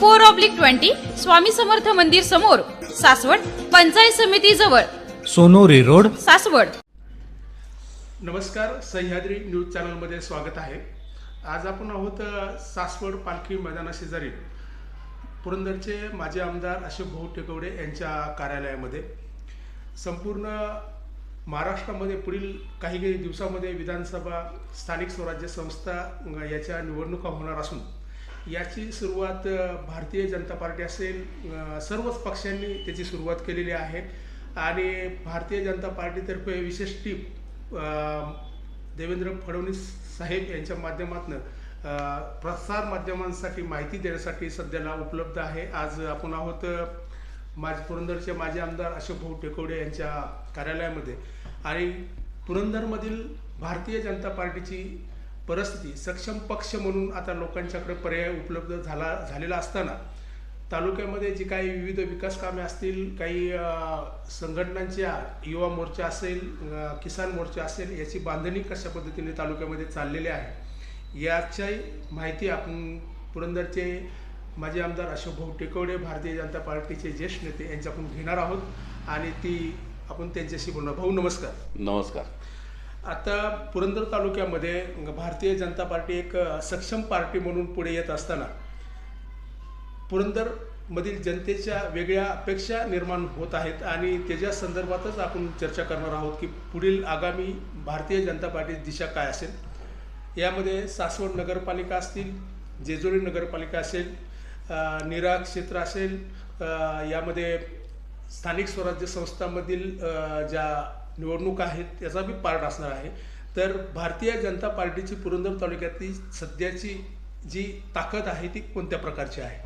four oblique twenty Swami Samarth मंदिर समोर सासवड पंचायत समिती जवळ. सोनोरी रोड. सासवड. नमस्कार सह्याद्री न्यूज चॅनलमध्ये स्वागत आहे. आज आपण आहोत सासवड पालखी मैदाना शेजारी पुरंदरचे माजी आमदार अशोक भाऊ टेकवडे यांच्या कार्यालयामध्ये. संपूर्ण महाराष्ट्रामध्ये पुढील काही काही दिवसामध्ये विधानसभा स्थानिक स्वराज्य संस्था याच्या निवडणुका होणार असून याची सुरुवात भारतीय जनता पार्टी असेल सर्वच पक्षांनी त्याची सुरुवात केलेली आहे. आणि भारतीय जनता पार्टीतर्फे विशेष टीप देवेंद्र फडणवीस साहेब यांच्या माध्यमातून प्रसार माध्यमांसाठी माहिती देण्यासाठी सध्याला उपलब्ध आहे. आज आपण आहोत माझे पुरंदरचे माजी आमदार अशोक भाऊ टेकवडे यांच्या कार्यालयामध्ये. आणि पुरंदरमधील भारतीय जनता पार्टीची परिस्थिती सक्षम पक्ष म्हणून आता लोकांच्याकडे पर्याय उपलब्ध झाला झालेला असताना तालुक्यामध्ये जी काही विविध विकास कामे असतील काही संघटनांच्या युवा मोर्चा असेल किसान मोर्चा असेल याची बांधणी कशा पद्धतीने तालुक्यामध्ये चाललेली आहे याची माहिती आपण पुरंदरचे माजी आमदार अशोक भाऊ टेकवडे भारतीय जनता पार्टीचे ज्येष्ठ नेते यांच्याकडून घेणार आहोत आणि ती आपण त्यांच्याशी बोलणार भाऊ नमस्कार. नमस्कार. आता पुरंदर तालुक्यामध्ये भारतीय जनता पार्टी एक सक्षम पार्टी म्हणून पुढे येत असताना पुरंदरमधील जनतेच्या वेगळ्या अपेक्षा निर्माण होत आहेत आणि त्याच्या संदर्भातच आपण चर्चा करणार आहोत की पुढील आगामी भारतीय जनता पार्टीची दिशा काय असेल. यामध्ये सासवड नगरपालिका असतील जेजुरी नगरपालिका असेल निरा क्षेत्र असेल यामध्ये स्थानिक स्वराज्य संस्थांमधील ज्या निवडणुका आहेत याचा बी पार्ट असणार आहे. तर भारतीय जनता पार्टीची पुरंदर तालुक्यातली सध्याची जी ताकद आहे ती कोणत्या प्रकारची आहे?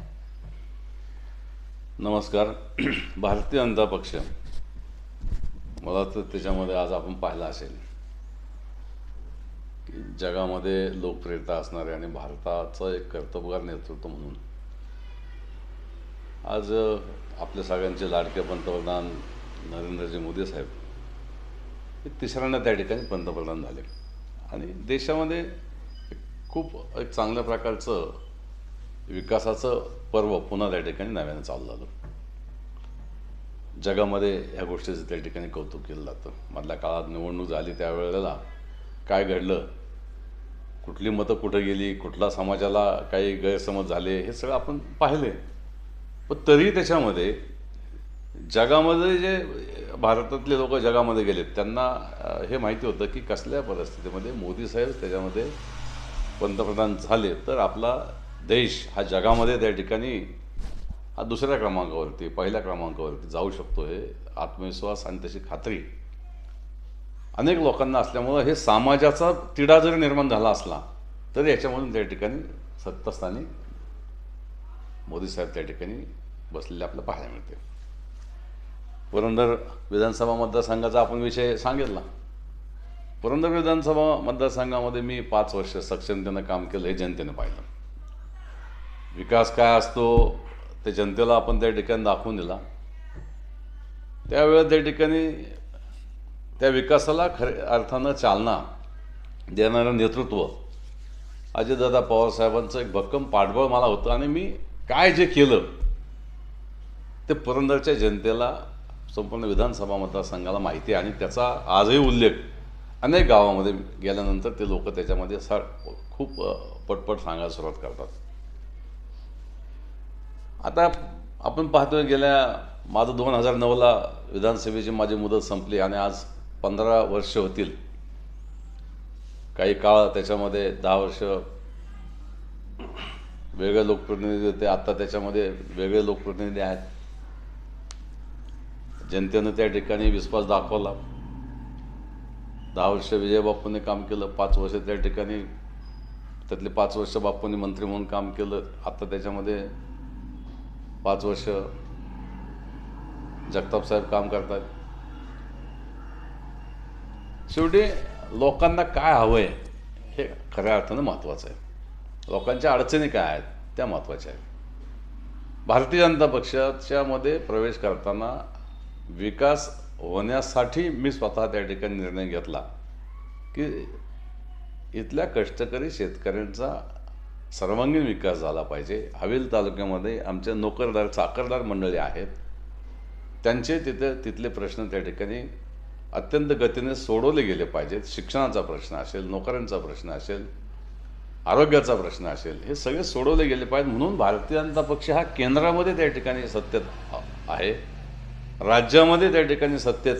नमस्कार. भारतीय जनता पक्ष. मला तर त्याच्यामध्ये आज आपण पाहिलं असेल की जगामध्ये लोकप्रियता असणारे आणि भारताचं एक कर्तबगार नेतृत्व म्हणून आज आपल्या सगळ्यांचे लाडके पंतप्रधान नरेंद्रजी मोदी साहेब तिसऱ्यांदा त्या ठिकाणी पंतप्रधान झाले. आणि देशामध्ये खूप एक चांगल्या प्रकारचं विकासाचं पर्व पुन्हा त्या ठिकाणी नव्यानं चालू झालं. जगामध्ये ह्या गोष्टीचं त्या ठिकाणी कौतुक केलं जातं. मधल्या काळात निवडणूक झाली त्यावेळेला काय घडलं? कुठली मतं कुठं गेली? कुठला समाजाला काही गैरसमज झाले? हे सगळं आपण पाहिले पण तरी त्याच्यामध्ये जगामध्ये जे भारतातले लोक जगामध्ये गेलेत. त्यांना हे माहिती होतं की कसल्या परिस्थितीमध्ये मोदी साहेब त्याच्यामध्ये पंतप्रधान झाले तर आपला देश हा जगामध्ये त्या ठिकाणी हा दुसऱ्या क्रमांकावरती पहिल्या क्रमांकावरती जाऊ शकतो हे आत्मविश्वास आणि त्याची खात्री. अनेक लोकांना असल्यामुळं हे समाजाचा तिढा जरी निर्माण झाला असला तरी याच्यामधून त्या ठिकाणी सत्तास्थानी मोदी साहेब त्या ठिकाणी बसलेले आपल्याला पाहायला मिळते. पुरंदर विधानसभा मतदारसंघाचा आपण विषय सांगितला. पुरंदर विधानसभा मतदारसंघामध्ये मी पाच वर्ष सक्षमतेनं काम केलं हे जनतेनं पाहिलं. विकास काय असतो ते जनतेला आपण त्या ठिकाणी दाखवून दिला. त्यावेळेला त्या ठिकाणी त्या विकासाला खरे अर्थानं चालना देणारं नेतृत्व अजितदादा पवारसाहेबांचं एक भक्कम पाठबळ मला होतं आणि मी काय जे केलं ते पुरंदरच्या जनतेला संपूर्ण विधानसभा मतदारसंघाला माहिती आहे आणि त्याचा आजही उल्लेख अनेक गावामध्ये गेल्यानंतर ते लोक त्याच्यामध्ये सा खूप पटपट सांगायला सुरुवात करतात. आता आपण पाहतोय गेल्या माझं दोन हजार नऊला विधानसभेची माझी मुदत संपली आणि आज पंधरा वर्ष होतील. काही काळ त्याच्यामध्ये दहा वर्ष वेगळे लोकप्रतिनिधी होते आत्ता त्याच्यामध्ये वेगळे लोकप्रतिनिधी आहेत. जनतेनं त्या ठिकाणी विश्वास दाखवला. दहा वर्ष विजयबापूंनी काम केलं पाच वर्ष त्या ठिकाणी त्यातले पाच वर्ष बापूंनी मंत्री म्हणून काम केलं आता त्याच्यामध्ये पाच वर्ष जगताप साहेब काम करतात. शेवटी लोकांना काय हवं आहे हे खऱ्या अर्थानं महत्त्वाचं आहे. लोकांच्या अडचणी काय आहेत त्या महत्त्वाच्या आहेत. भारतीय जनता पक्षाच्यामध्ये प्रवेश करताना विकास होण्यासाठी मी स्वतः त्या ठिकाणी निर्णय घेतला की इथल्या कष्टकरी शेतकऱ्यांचा सर्वांगीण विकास झाला पाहिजे. हवेल तालुक्यामध्ये आमचे नोकरदार चाकरदार मंडळी आहेत. त्यांचे तिथे तिथले प्रश्न त्या ठिकाणी अत्यंत गतीने सोडवले गेले पाहिजेत. शिक्षणाचा प्रश्न असेल नोकऱ्यांचा प्रश्न असेल आरोग्याचा प्रश्न असेल हे सगळे सोडवले गेले पाहिजेत. म्हणून भारतीय जनता पक्ष हा केंद्रामध्ये त्या ठिकाणी सत्तेत आहे. राज्यामध्ये त्या ठिकाणी सत्तेत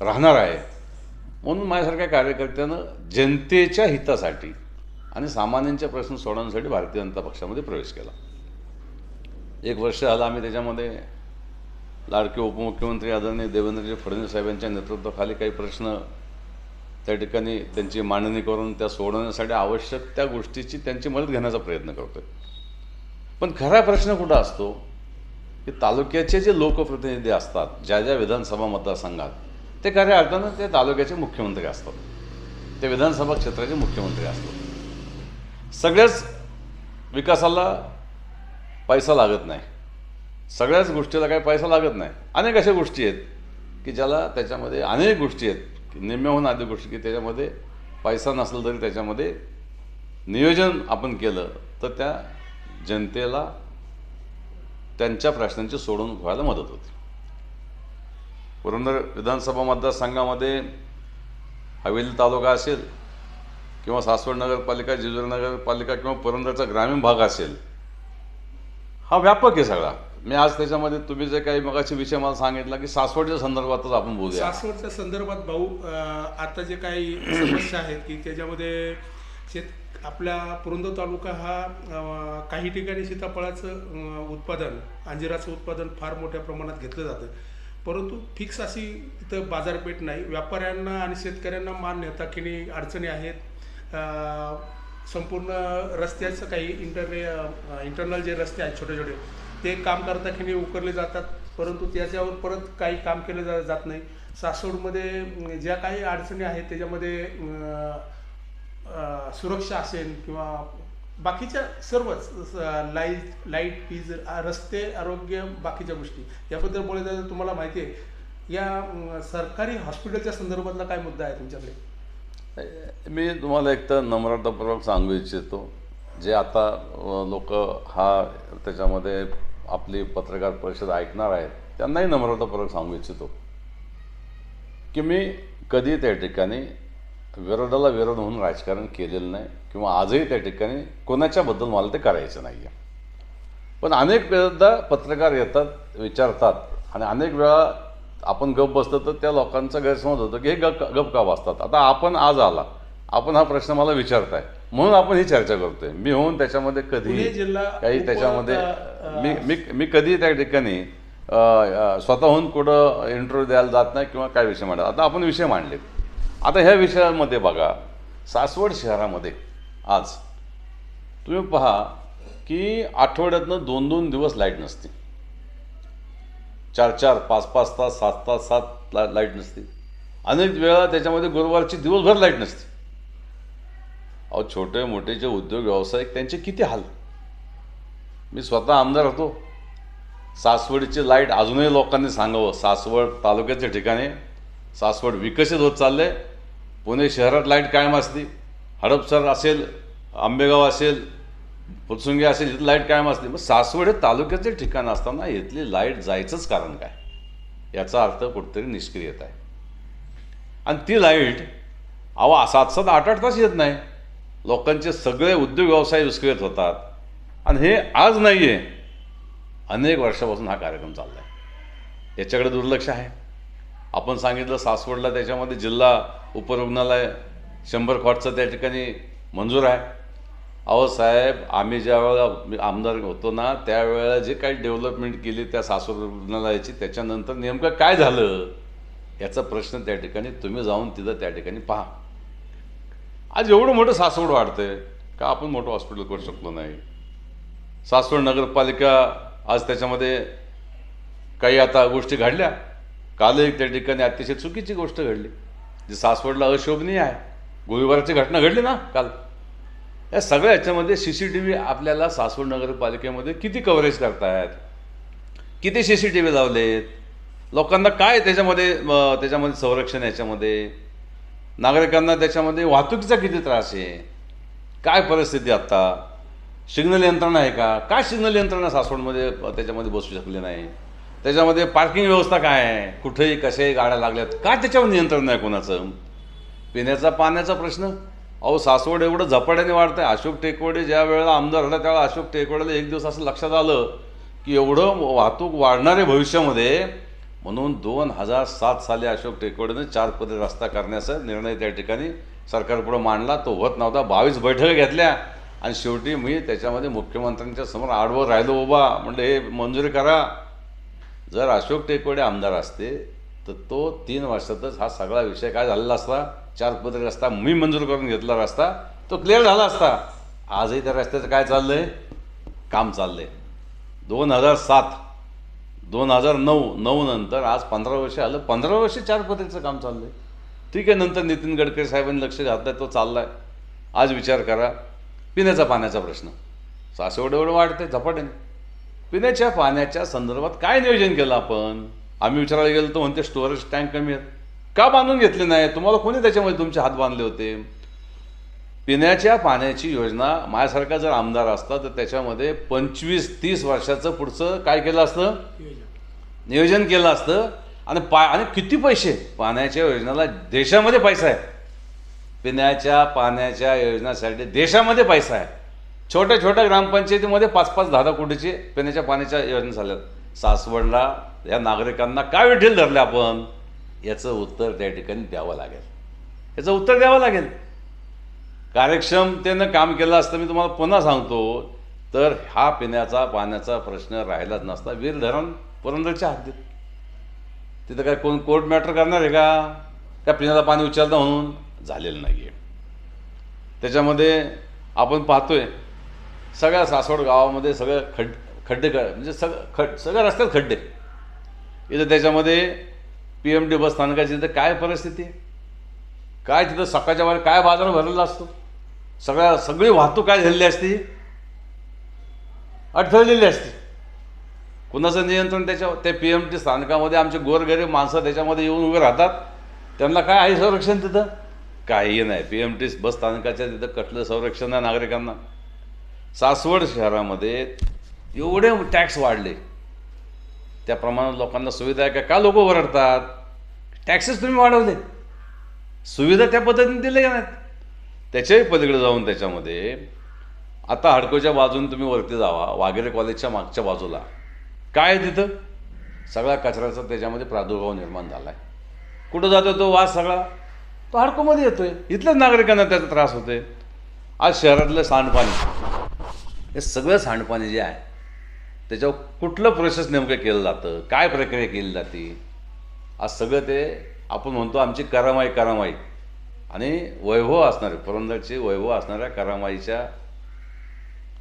राहणार आहे. म्हणून माझ्यासारख्या कार्यकर्त्यानं जनतेच्या हितासाठी आणि सामान्यांच्या प्रश्न सोडवण्यासाठी भारतीय जनता पक्षामध्ये प्रवेश केला. एक वर्ष झालं आम्ही त्याच्यामध्ये लाडके उपमुख्यमंत्री आदरणीय देवेंद्रजी फडणवीस साहेबांच्या नेतृत्वाखाली काही प्रश्न त्या ठिकाणी त्यांची मांडणी करून त्या सोडवण्यासाठी आवश्यक त्या गोष्टीची त्यांची मदत घेण्याचा प्रयत्न करतोय. पण खरा प्रश्न कुठं असतो? की तालुक्याचे जे लोकप्रतिनिधी असतात ज्या ज्या विधानसभा मतदारसंघात ते खऱ्या अर्थानं ते तालुक्याचे मुख्यमंत्री असतात. ते विधानसभा क्षेत्राचे मुख्यमंत्री असतात. सगळ्याच विकासाला पैसा लागत नाही. सगळ्याच गोष्टीला काही पैसा लागत नाही. अनेक अशा गोष्टी आहेत की ज्याला त्याच्यामध्ये अनेक गोष्टी आहेत. की निम्म्याहून अधिक गोष्टी की त्याच्यामध्ये पैसा नसला तरी त्याच्यामध्ये नियोजन आपण केलं तर त्या जनतेला त्यांच्या प्रश्नांची सोडवणूक व्हायला मदत होते. पुरंदर विधानसभा मतदारसंघामध्ये हवेली तालुका असेल किंवा सासवड नगरपालिका जेजुरी नगरपालिका किंवा पुरंदरचा ग्रामीण भाग असेल हा व्यापक आहे सगळा. मी आज त्याच्यामध्ये तुम्ही जे काही मगाशी विषय मला सांगितला की सासवडच्या संदर्भातच आपण बोलूया. सासवडच्या संदर्भात भाऊ आता जे काही समस्या आहेत की त्याच्यामध्ये शेत आपला पुरंदर तालुका हा काही ठिकाणी सीताफळाचं उत्पादन अंजिराचं उत्पादन फार मोठ्या प्रमाणात घेतलं जातं. परंतु फिक्स अशी तिथं बाजारपेठ नाही. व्यापाऱ्यांना आणि शेतकऱ्यांना मान नेता की अडचणी आहेत. संपूर्ण रस्त्याचं काही इंटरने इंटरनल जे रस्ते आहेत छोटे छोटे ते काम करता की उकरले जातात. परंतु त्याच्यावर परत काही काम केलं जा जात नाही. सासवडमध्ये ज्या काही अडचणी आहेत त्याच्यामध्ये सुरक्षा असेल किंवा बाकीच्या सर्वच लाइट लाइट वीज रस्ते आरोग्य बाकीच्या गोष्टी याबद्दल बोलायचं तुम्हाला माहिती आहे या सरकारी हॉस्पिटलच्या संदर्भातला काय मुद्दा आहे तुमच्याकडे? मी तुम्हाला एक तर नम्रतापूर्वक सांगू इच्छितो जे आता लोक हा त्याच्यामध्ये आपली पत्रकार परिषद ऐकणार आहेत त्यांनाही नम्रतापूर्वक सांगू इच्छितो की मी कधी त्या ठिकाणी विरोधाला विरोध म्हणून राजकारण केलेलं नाही किंवा आजही त्या ठिकाणी कोणाच्याबद्दल मला ते करायचं नाही आहे पण अनेक वेळेला पत्रकार येतात विचारतात आणि अनेक वेळा आपण गप बसतो तर त्या लोकांचा गैरसमज होतो की हे गप गप का बसतात आता आपण आज आला. आपण हा प्रश्न मला विचारताय. म्हणून आपण ही चर्चा करतोय. मी होऊन त्याच्यामध्ये कधी काही त्याच्यामध्ये मी मी मी कधी त्या ठिकाणी स्वतःहून कुठं इंटरव्ह्यू द्यायला जात नाही किंवा काय विषय मांडला आता आपण विषय मांडले आता ह्या विषयामध्ये बघा. सासवड शहरामध्ये आज तुम्ही पहा की आठवड्यातनं दोन दोन दिवस लाइट नसते. चार चार पाच पाच तास सात तास सात ला लाइट नसते. अनेक वेळा त्याच्यामध्ये गुरुवारची दिवसभर लाइट नसते. अहो छोटे मोठे जे उद्योग व्यावसायिक त्यांचे किती हाल? मी स्वतः आमदार होतो. सासवडची लाइट अजूनही लोकांनी सांगावं. सासवड तालुक्याच्या ठिकाणी सासवड विकसित होत चाललंय. पुणे शहरात लाइट कायम असते. हडपसर असेल आंबेगाव असेल फुलसुंगी असेल इथं लाइट कायम असते. मग सासवड हे तालुक्याचे ठिकाण असताना इथली लाइट जायचंच कारण काय? याचा अर्थ कुठेतरी निष्क्रियत आहे. आणि ती लाइट अहो सात सात आठ आठ तास येत नाही. लोकांचे सगळे उद्योग व्यवसाय विस्कळीत होतात. आणि हे आज नाही आहे अनेक वर्षापासून हा कार्यक्रम चालला आहे याच्याकडे दुर्लक्ष आहे. आपण सांगितलं सासवडला त्याच्यामध्ये जिल्हा उपरुग्णालय शंभर कॉटचं त्या ठिकाणी मंजूर आहे. अहो साहेब आम्ही ज्यावेळेला आमदार होतो ना त्यावेळेला जे काही डेव्हलपमेंट केली त्या सासूर रुग्णालयाची त्याच्यानंतर नेमकं काय झालं? याचा प्रश्न त्या ठिकाणी तुम्ही जाऊन तिथं त्या ठिकाणी पहा. आज एवढं मोठं सासवड वाढतंय का आपण मोठं हॉस्पिटल करू शकलो नाही? सासवड नगरपालिका आज त्याच्यामध्ये काही आता गोष्टी घडल्या. कालही त्या ठिकाणी अतिशय चुकीची गोष्ट घडली. जे सासवडला अशोभनीय आहे. गोळीबाराची घटना घडली ना काल. या सगळ्या याच्यामध्ये सी सी टी व्ही आपल्याला सासवड नगरपालिकेमध्ये किती कव्हरेज करतायत? किती सी सी टी व्ही लावलेत? लोकांना काय त्याच्यामध्ये त्याच्यामध्ये संरक्षण याच्यामध्ये? नागरिकांना त्याच्यामध्ये वाहतुकीचा किती त्रास आहे? काय परिस्थिती आत्ता सिग्नल यंत्रणा आहे का? काय सिग्नल यंत्रणा सासवडमध्ये त्याच्यामध्ये बसू शकली नाही? त्याच्यामध्ये पार्किंग व्यवस्था काय आहे? कुठेही कशाही गाड्या लागल्यात काय त्याच्यावर नियंत्रण नाही कोणाचं? पिण्याचा पाण्याचा प्रश्न? अहो सासवड एवढं झपाट्याने वाढतं आहे अशोक टेकवडे ज्या वेळेला आमदार झाला त्यावेळेला अशोक टेकवडेला एक दिवस असं लक्षात आलं की एवढं वाहतूक वाढणार आहे भविष्यामध्ये म्हणून दोन हजार सात साली अशोक टेकवडेने चार पदे रस्ता करण्याचा निर्णय त्या ठिकाणी सरकारपुढं मांडला. तो होत नव्हता. बावीस बैठका घेतल्या. आणि शेवटी मी त्याच्यामध्ये मुख्यमंत्र्यांच्या समोर आडवं राहिलो. उभा. म्हणजे हे मंजुरी करा. जर अशोक टेकवडे आमदार असते तर तो तीन वर्षातच हा सगळा विषय काय झालेला असता? चार पदरी रस्ता मी मंजूर करून घेतला रस्ता तो क्लिअर झाला असता. आजही त्या रस्त्याचं काय चाललं आहे काम चाललं आहे दोन हजार सात दोन हजार नऊ नऊ नंतर आज पंधरा वर्ष आलं पंधरा वर्ष चार पदरीचं काम चाललं आहे ठीक आहे नंतर नितीन गडकरी साहेबांनी लक्ष घातलंय तो चाललाय. आज विचार करा पिण्याचा पाण्याचा प्रश्न. सासवड एवढं झपाट्याने. पिण्याच्या पाण्याच्या संदर्भात काय नियोजन केलं आपण? आम्ही विचारायला गेलो तर म्हणते स्टोरेज टँक कमी आहेत. का बांधून घेतले नाही? तुम्हाला कोणी त्याच्यामध्ये तुमचे हात बांधले होते? पिण्याच्या पाण्याची योजना माझ्यासारखा जर आमदार असता तर त्याच्यामध्ये पंचवीस तीस वर्षाचं पुढचं काय केलं असतं? नियोजन केलं असतं. आणि पा आणि किती पैसे? पाण्याच्या योजनेला देशामध्ये पैसा आहे. पिण्याच्या पाण्याच्या योजनेसाठी देशामध्ये पैसा आहे. छोट्या छोट्या ग्रामपंचायतीमध्ये पाच पाच दहा दहा कोटीचे पिण्याच्या पाण्याच्या योजना झाल्यात. सासवडला या नागरिकांना काय विठील धरले आपण? याचं उत्तर त्या ठिकाणी द्यावं लागेल. याचं उत्तर द्यावं लागेल. कार्यक्षमतेनं काम केलं असतं मी तुम्हाला पुन्हा सांगतो तर हा पिण्याचा पाण्याचा प्रश्न राहिलाच नसता. वीर धरण पुरंदरच्या हद्दीत. तिथं काय कोण कोर्ट मॅटर करणार आहे का? त्या पिण्याचा पाणी उचलता म्हणून झालेलं नाही आहे त्याच्यामध्ये आपण पाहतोय सगळ्या सासवड गावामध्ये सगळं खड खड्डे क म्हणजे सगळं खड सगळ्या रस्त्यात खड्डे. इथं त्याच्यामध्ये पी एम टी बस स्थानकाची तिथं काय परिस्थिती आहे? काय तिथं सकाळच्या वेळेला काय बाजार भरलेला असतो? सगळ्या सगळी वाहतूक काय झालेली असती? अडथळलेली असते. कुणाचं नियंत्रण त्याच्या ते पी एम टी स्थानकामध्ये आमचे गोरगरीब माणसं त्याच्यामध्ये येऊन उभे राहतात. त्यांना काय आहे संरक्षण तिथं? काही नाही. पी एम टी बस स्थानकाच्या तिथं कटलं संरक्षण आहे नागरिकांना. सासवड शहरामध्ये एवढे टॅक्स वाढले. त्या प्रमाणात लोकांना सुविधा आहे का? का लोक ओरडतात? टॅक्सेस तुम्ही वाढवले सुविधा त्या पद्धतीने दिल्या नाहीत. त्याच्याही पलीकडे जाऊन त्याच्यामध्ये आता हडकोच्या बाजून तुम्ही वरती जावा वाघेरे कॉलेजच्या मागच्या बाजूला. काय आहे तिथं? सगळा कचऱ्याचा त्याच्यामध्ये प्रादुर्भाव निर्माण झाला आहे कुठं जातो तो वास सगळा? तो हडकोमध्ये येतोय. इथल्याच नागरिकांना त्याचा त्रास होतोय. आज शहरातलं सांडपाणी. हे सगळं सांडपाणी जे आहे त्याच्यावर कुठलं प्रोसेस नेमकं केलं जातं? काय प्रक्रिया केली जाते? आज सगळं ते आपण म्हणतो आमची करामाई करामाई. आणि वैभव असणारे पुरंदरचे वैभव असणाऱ्या करामाईच्या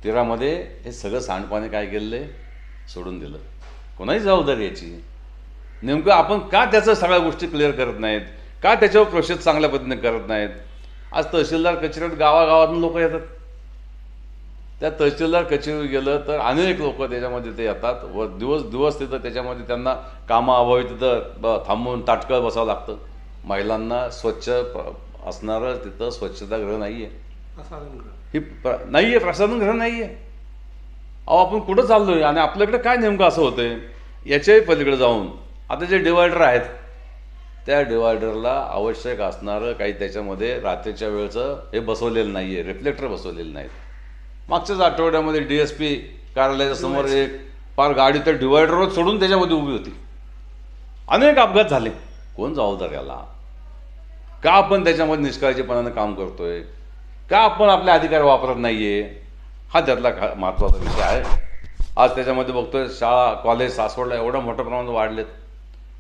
तीरामध्ये हे सगळं सांडपाणी काय केलेलं आहे? सोडून दिलं. कोणाही जबाबदारी याची? नेमकं आपण का त्याचं सगळ्या गोष्टी क्लिअर करत नाहीत? का त्याच्यावर प्रोसेस चांगल्या पद्धतीने करत नाहीत? आज तहसीलदार कचऱ्यात गावागावातून लोक येतात. त्या तहसीलदार कचेरीवर गेलं तर अनेक लोक त्याच्यामध्ये ते येतात. व दिवस दिवस तिथं त्याच्यामध्ये त्यांना कामाअभावी तिथं थांबून ताटकळ बसावं लागतं. महिलांना स्वच्छ असणारं तिथं स्वच्छतागृह नाही आहे. ही प्र नाही आहे प्रसाधन गृह नाही आहे अहो आपण कुठं चाललोय? आणि आपल्याकडे काय नेमकं असं होतंय? याच्याही पलीकडे जाऊन. आता जे डिवायडर आहेत त्या डिवायडरला आवश्यक असणारं काही त्याच्यामध्ये रात्रीच्या वेळचं हे बसवलेलं नाही आहे रिफ्लेक्टर बसवलेले नाहीत मागच्याच आठवड्यामध्ये डी एस पी कार्यालयाच्या समोर एक पार गाडी त्या डिवायडरवर सोडून त्याच्यामध्ये उभी होती. अनेक अपघात झाले. कोण जबाबदार याला? का आपण त्याच्यामध्ये निष्काळजीपणानं काम करतोय? का आपण आपले अधिकार वापरत नाहीये? हा त्यातला खा महत्त्वाचा विषय आहे. आज त्याच्यामध्ये बघतोय शाळा कॉलेज सासवडला एवढ्या मोठ्या प्रमाणात वाढलेत.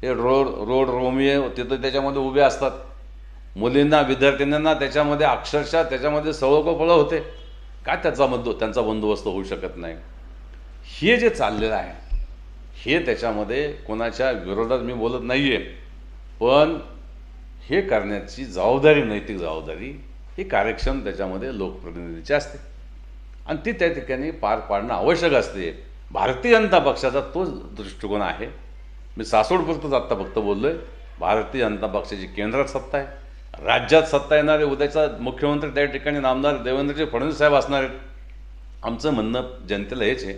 हे रोड रोड रोमिये तिथं त्याच्यामध्ये उभे असतात. मुलींना विद्यार्थिन्यांना त्याच्यामध्ये अक्षरशः त्याच्यामध्ये सवळकोपळं होते. का त्याचा बंदो त्यांचा बंदोबस्त होऊ शकत नाही? हे जे चाललेलं आहे हे त्याच्यामध्ये कोणाच्या विरोधात मी बोलत नाही आहे पण हे करण्याची जबाबदारी नैतिक जबाबदारी ही कार्यक्षम त्याच्यामध्ये लोकप्रतिनिधीची असते. आणि ती त्या ठिकाणी पार पाडणं आवश्यक असते. भारतीय जनता पक्षाचा तोच दृष्टिकोन आहे. मी सासवडपुरतंच आत्ता फक्त बोललो आहे भारतीय जनता पक्षाची केंद्रात सत्ता आहे. राज्यात सत्ता येणारे उद्याचा मुख्यमंत्री त्या ठिकाणी नामदार देवेंद्रजी फडणवीस साहेब असणार आहेत. आमचं म्हणणं जनतेला हेच आहे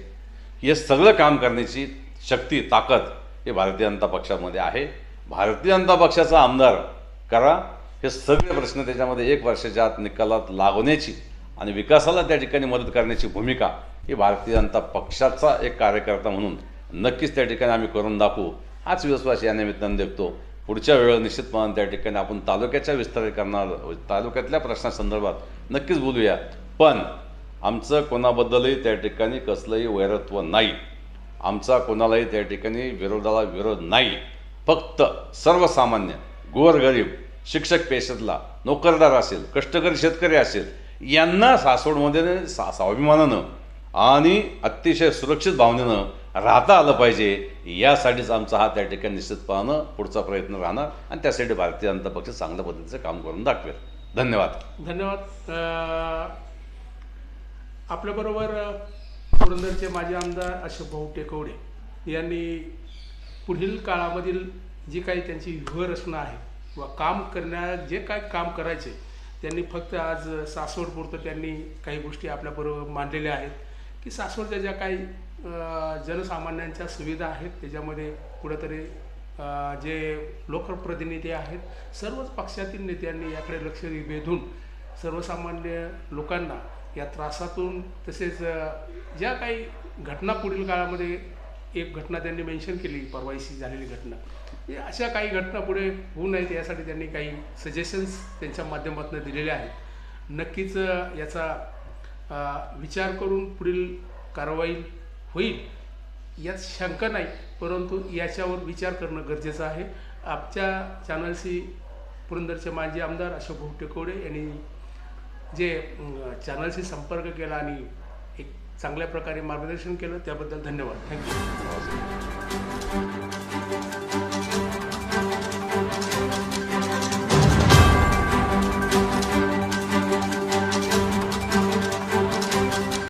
की हे सगळं काम करण्याची शक्ती ताकद हे भारतीय जनता पक्षामध्ये आहे. भारतीय जनता पक्षाचा आमदार करा हे सगळे प्रश्न त्याच्यामध्ये एक वर्षाच्या आत निकालात लागवण्याची आणि विकासाला त्या ठिकाणी मदत करण्याची भूमिका ही भारतीय जनता पक्षाचा एक कार्यकर्ता म्हणून नक्कीच त्या ठिकाणी आम्ही करून दाखवू. हाच विश्वास या निमित्तानं देखतो. पुढच्या वेळेला निश्चितपणे त्या ठिकाणी आपण तालुक्याच्या विस्तारीकरणार तालुक्यातल्या प्रश्नासंदर्भात नक्कीच बोलूया. पण आमचं कोणाबद्दलही त्या ठिकाणी कसलंही वैरत्व नाही. आमचा कोणालाही त्या ठिकाणी विरोधाला विरोध नाही. फक्त सर्वसामान्य गोरगरीब शिक्षक पेशतला नोकरदार असेल कष्टकरी शेतकरी असेल यांना सासवडमध्ये सा स्वाभिमानानं आणि अतिशय सुरक्षित भावनेनं राहता आलं पाहिजे. यासाठीच आमचा हा त्या ठिकाणी निश्चित पाहणं पुढचा प्रयत्न राहणार आणि त्यासाठी भारतीय जनता पक्ष चांगल्या पद्धतीचं काम करून दाखवेल. धन्यवाद. धन्यवाद. आपल्याबरोबर पुरंदरचे माजी आमदार अशोक भाऊ टेकवडे यांनी पुढील काळामधील जी काही त्यांची व्यूहरचना आहे किंवा काम करण्या जे काय काम करायचे त्यांनी फक्त आज सासवडपुरतं त्यांनी काही गोष्टी आपल्याबरोबर मांडलेल्या आहेत. की सासवडच्या ज्या काही जनसामान्यांच्या सुविधा आहेत. त्याच्यामध्ये कुठंतरी जे लोकप्रतिनिधी आहेत सर्वच पक्षातील नेत्यांनी याकडे लक्ष वेधून सर्वसामान्य लोकांना या त्रासातून तसेच ज्या काही घटना पुढील काळामध्ये एक घटना त्यांनी मेन्शन केली परवाईशी झालेली घटना अशा काही घटना पुढे होऊ नयेत यासाठी त्यांनी काही सजेशन्स त्यांच्या माध्यमातून दिलेले आहेत. नक्कीच याचा विचार करून पुढील कारवाई होईल. यात शंका नाही परंतु याच्यावर विचार करणं गरजेचं आहे. आमच्या चॅनलशी पुरंदरचे माजी आमदार अशोक भाऊ टेकोडे यांनी जे चॅनलशी संपर्क केला आणि एक चांगल्या प्रकारे मार्गदर्शन केलं त्याबद्दल धन्यवाद. थँक्यू